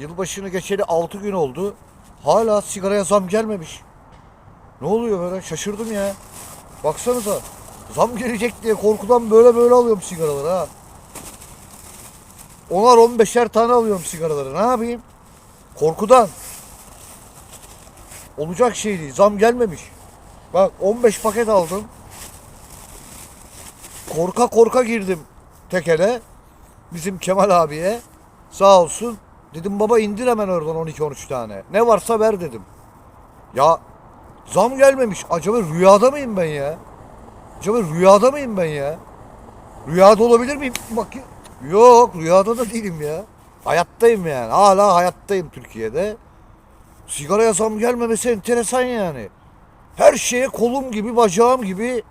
Yılbaşını geçeli 6 gün oldu. Hala sigaraya zam gelmemiş. Ne oluyor böyle? Şaşırdım ya. Baksanıza. Zam gelecek diye korkudan böyle böyle alıyorum sigaraları ha. Onar 15'er tane alıyorum sigaraları. Ne yapayım? Korkudan. Olacak şey değil. Zam gelmemiş. Bak 15 paket aldım. Korka korka girdim tekele. Bizim Kemal abiye. Sağ olsun. Dedim baba indir hemen oradan 12-13 tane. Ne varsa ver dedim. Ya zam gelmemiş. Acaba rüyada mıyım ben ya? Acaba rüyada mıyım ben ya? Rüyada olabilir miyim? Bak yok rüyada da değilim ya. Hayattayım yani. Hala hayattayım Türkiye'de. Sigaraya zam gelmemesi enteresan yani. Her şeye kolum gibi bacağım gibi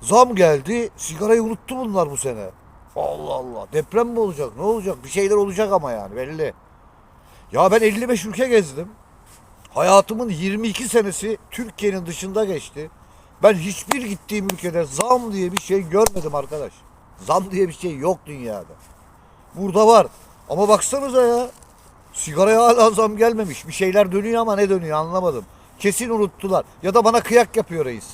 zam geldi. Sigarayı unuttu bunlar bu sene. Allah Allah. Deprem mi olacak? Ne olacak? Bir şeyler olacak ama yani belli. Ya ben 55 ülke gezdim. Hayatımın 22 senesi Türkiye'nin dışında geçti. Ben hiçbir gittiğim ülkede zam diye bir şey görmedim arkadaş. Zam diye bir şey yok dünyada. Burada var. Ama baksanıza ya. Sigaraya hala zam gelmemiş. Bir şeyler dönüyor ama ne dönüyor anlamadım. Kesin unuttular. Ya da bana kıyak yapıyor reis.